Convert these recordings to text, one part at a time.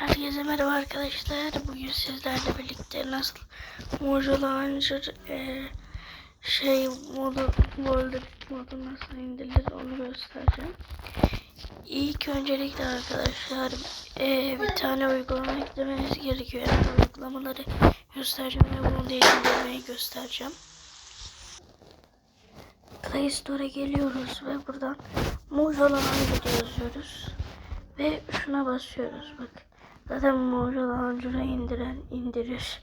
Herkese merhaba arkadaşlar. Bugün sizlerle birlikte nasıl Mojo Launcher e, şey modu Boulder modu nasıl indirilir onu göstereceğim. İlk öncelikle arkadaşlar e, bir tane uygulama eklemeniz gerekiyor. Yani uygulamaları göstereceğim ve bunu da indirmeyi göstereceğim. Play Store'a geliyoruz ve buradan Mojo Launcher yazıyoruz. Ve şuna basıyoruz bak. Zaten Mojo Launcher'ı indiren indirir.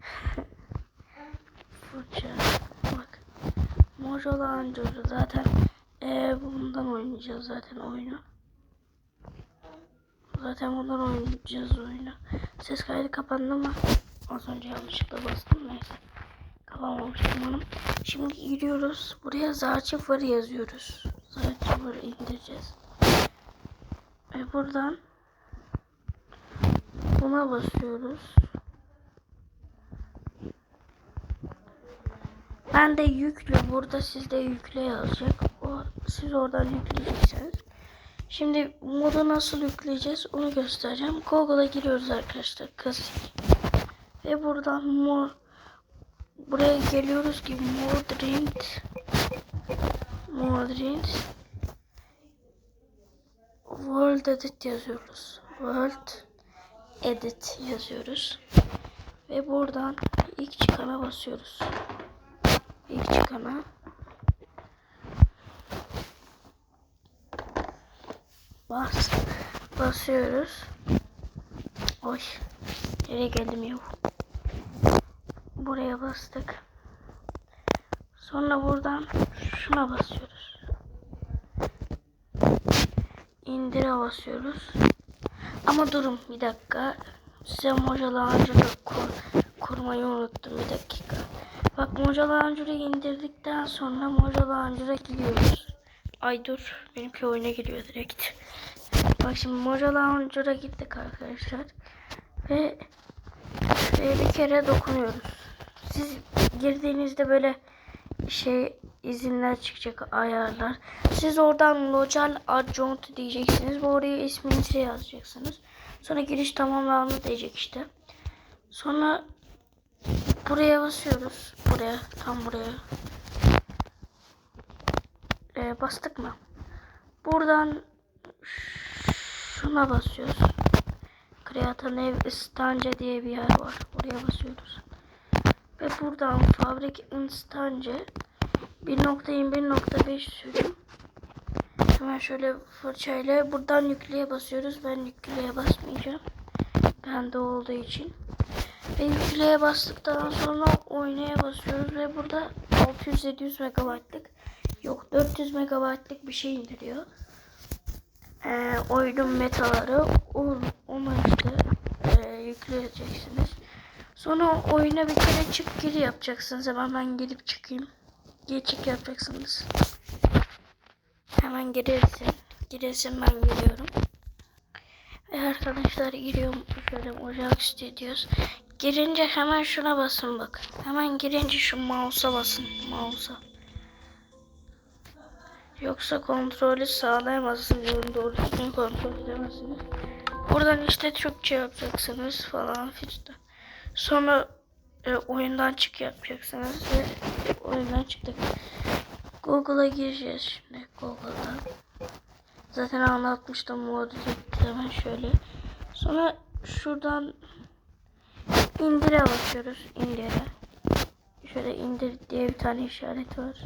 Fırça. Bak. Mojo Launcher'ı zaten ee, bundan oynayacağız zaten oyunu. Zaten bundan oynayacağız oyunu. Ses kaydı kapandı mı? Az önce yanlışlıkla bastım neyse. Kapanmamış umarım. Şimdi giriyoruz. Buraya Zarchifer yazıyoruz. Zarchifer indireceğiz. Ve buradan buna basıyoruz. Ben de yüklü burada sizde yükle yazacak. O siz oradan yükleyeceksiniz. Şimdi modu nasıl yükleyeceğiz onu göstereceğim. Google'a giriyoruz arkadaşlar. Klasik. Ve buradan mod buraya geliyoruz ki Modrint Modrint World Edit yazıyoruz. World Edit yazıyoruz. Ve buradan ilk çıkana basıyoruz. İlk çıkana. Bas. Basıyoruz. Oy. Nereye geldim ya? Buraya bastık. Sonra buradan şuna basıyoruz. İndire basıyoruz. Ama durun bir dakika. Size Mojo Launcher'ı kur, kurmayı unuttum bir dakika. Bak Mojo Launcher'ı indirdikten sonra Mojo Launcher'a gidiyoruz. Ay dur benimki oyuna giriyor direkt. Bak şimdi Mojo Launcher'a gittik arkadaşlar. Ve, ve bir kere dokunuyoruz. Siz girdiğinizde böyle şey izinler çıkacak ayarlar. Siz oradan local adjunct diyeceksiniz ve oraya isminizi yazacaksınız. Sonra giriş tamamlandı diyecek işte. Sonra buraya basıyoruz. Buraya tam buraya. Ee, bastık mı? Buradan şuna basıyoruz. Create New Instance diye bir yer var. Oraya basıyoruz. Ve buradan Fabrik Instance 1.21.5 sürüm. Hemen şöyle fırçayla buradan yükleye basıyoruz. Ben yükleye basmayacağım. Bende olduğu için. Ve yükleye bastıktan sonra oynaya basıyoruz ve burada 600-700 megabaytlık yok 400 megabaytlık bir şey indiriyor. Ee, oyunun metaları onu işte e, yükleyeceksiniz. Sonra oyuna bir kere çık gir yapacaksınız. Hemen ben gelip çıkayım. Geri çık yapacaksınız. Hemen giresin. Giresin ben geliyorum. Ve arkadaşlar giriyorum. Şöyle Ocak Studios. Girince hemen şuna basın bak. Hemen girince şu mouse'a basın. Mouse'a. Yoksa kontrolü sağlayamazsınız. Doğru düzgün kontrol edemezsiniz. Buradan işte Türkçe yapacaksınız falan filan. Sonra e, oyundan çık yapacaksınız ve oyundan çıktık. Google'a gireceğiz şimdi Google'dan. Zaten anlatmıştım modu hemen şöyle. Sonra şuradan indire basıyoruz. indire. Şöyle indir diye bir tane işaret var.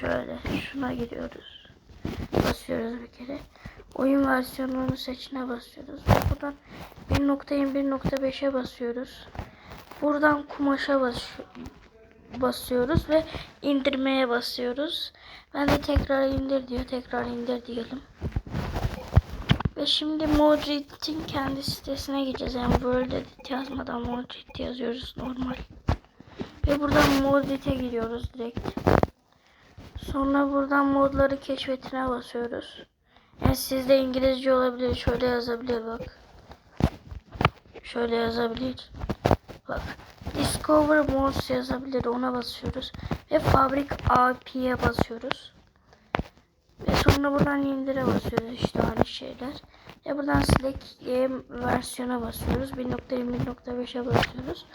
Şöyle şuna giriyoruz. Basıyoruz bir kere. Oyun versiyonunu seçine basıyoruz. Buradan 1.21.5'e basıyoruz. Buradan kumaşa bas basıyoruz ve indirmeye basıyoruz. Ben de tekrar indir diyor. Tekrar indir diyelim. Ve şimdi Modrit'in kendi sitesine gideceğiz. Yani World Edit yazmadan Modrit yazıyoruz normal. Ve buradan Modrit'e gidiyoruz direkt. Sonra buradan modları keşfetine basıyoruz. Yani sizde İngilizce olabilir. Şöyle yazabilir bak. Şöyle yazabilir. Bak. Discover Mods yazabilir. Ona basıyoruz. Ve Fabrik AP'ye basıyoruz. Ve sonra buradan indire basıyoruz. işte aynı şeyler. Ve buradan Slack versiyona basıyoruz. 1.21.5'e basıyoruz.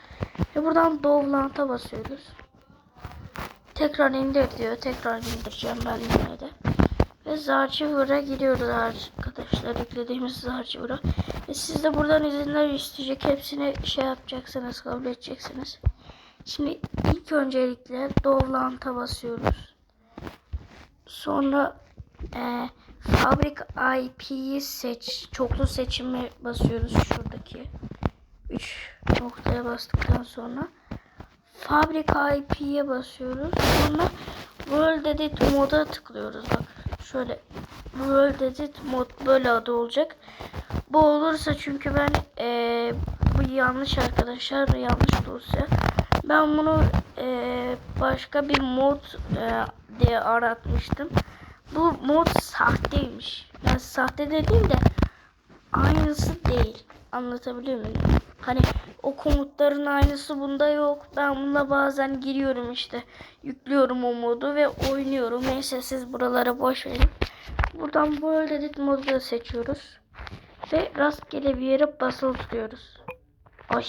Ve buradan Dovlant'a basıyoruz. Tekrar indir diyor. Tekrar indireceğim ben yine de. Ve Zarchiver'a giriyoruz arkadaşlar. Yüklediğimiz Zarchiver'a. Ve siz de buradan izinler isteyecek. Hepsini şey yapacaksınız. Kabul edeceksiniz. Şimdi ilk öncelikle Dovlant'a basıyoruz. Sonra e, Fabrik IP'yi seç. Çoklu seçimi basıyoruz şuradaki. 3 noktaya bastıktan sonra Fabrik IP'ye basıyoruz. Sonra World Edit moda tıklıyoruz. Bak şöyle World Edit mod böyle adı olacak. Bu olursa çünkü ben eee, bu yanlış arkadaşlar yanlış dosya. Ben bunu eee, başka bir mod eee, diye aratmıştım. Bu mod sahteymiş. Yani sahte dediğim de aynısı değil. Anlatabiliyor muyum? Hani o komutların aynısı bunda yok. Ben bunda bazen giriyorum işte. Yüklüyorum o modu ve oynuyorum. Neyse siz buralara boş verin. Buradan World Edit modu da seçiyoruz. Ve rastgele bir yere basılı tutuyoruz. Ay.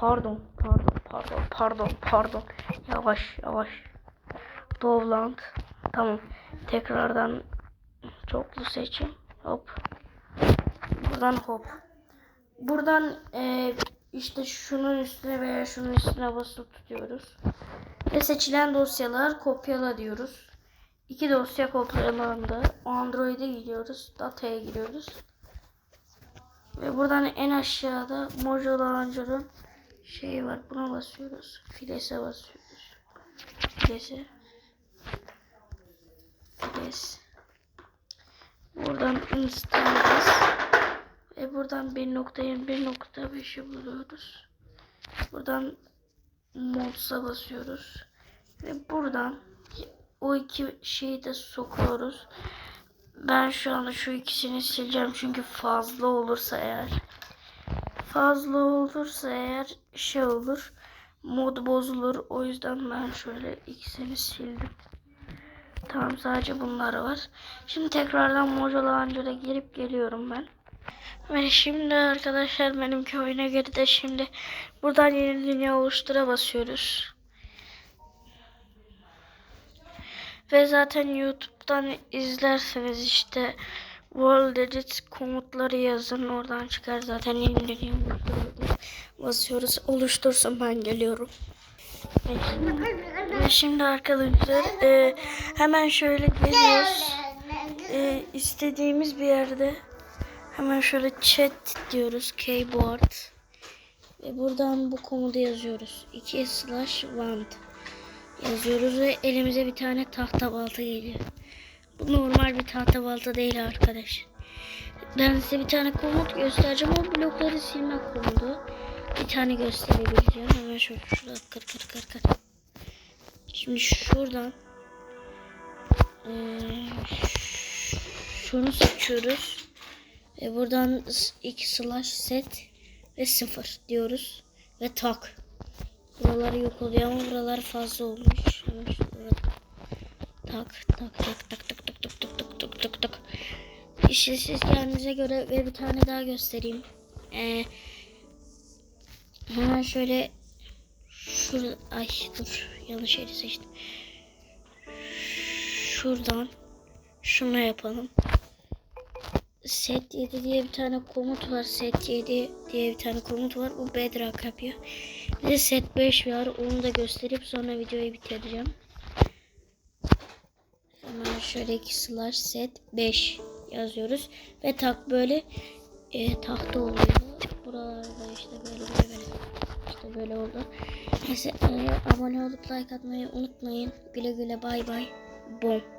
Pardon, pardon, pardon, pardon, pardon. Yavaş, yavaş. Dovland. Tamam. Tekrardan çoklu seçim. Hop. Buradan hop. Buradan e, işte şunun üstüne veya şunun üstüne basılı tutuyoruz. Ve seçilen dosyalar kopyala diyoruz. İki dosya kopyalandı. Android'e gidiyoruz. Data'ya giriyoruz. Ve buradan en aşağıda Mojang Launcher'ın şeyi var. Buna basıyoruz. Files'e basıyoruz. Files'e. Files. Buradan install'ız. Ve buradan 1.21.5'i buluyoruz. Buradan mods'a basıyoruz. Ve buradan o iki şeyi de sokuyoruz. Ben şu anda şu ikisini sileceğim çünkü fazla olursa eğer fazla olursa eğer şey olur mod bozulur. O yüzden ben şöyle ikisini sildim. Tamam sadece bunlar var. Şimdi tekrardan Mojo Launcher'a girip geliyorum ben. Ve şimdi arkadaşlar benimki oyuna girdi. Şimdi buradan yeni dünya oluştura basıyoruz. Ve zaten YouTube'dan izlerseniz işte World Edit komutları yazın. Oradan çıkar zaten yeni dünya basıyoruz. Oluştursun ben geliyorum. Ve şimdi, ve şimdi arkadaşlar e, hemen şöyle geliyoruz. E, istediğimiz bir yerde hemen şöyle chat diyoruz keyboard. Ve buradan bu komutu yazıyoruz. 2 slash want yazıyoruz ve elimize bir tane tahta balta geliyor. Bu normal bir tahta balta değil arkadaş. Ben size bir tane komut göstereceğim o blokları silmek komutu. Bir tane gösterebileceğim. Hemen şöyle şurada kır kır kır kır. Şimdi şuradan eee, şunu seçiyoruz ve buradan 2 slash set ve 0 diyoruz. Ve tak. Buraları yok oluyor ama buralar fazla olmuş. Hemen. Tak tak tak tak tak tak tak tak tak tak tak tak. İşte siz kendinize göre ve bir tane daha göstereyim. Ee, hemen şöyle şurada ay dur yanlış yeri seçtim. Şuradan şunu yapalım set 7 diye bir tane komut var. Set 7 diye bir tane komut var. O bedrock yapıyor. Bir de set 5 var. Onu da gösterip sonra videoyu bitireceğim. Hemen şöyle 2 slash set 5 yazıyoruz. Ve tak böyle e, tahta oluyor. Buralarda işte böyle böyle böyle. İşte böyle oldu. Neyse e, abone olup like atmayı unutmayın. Güle güle bay bay. Bom.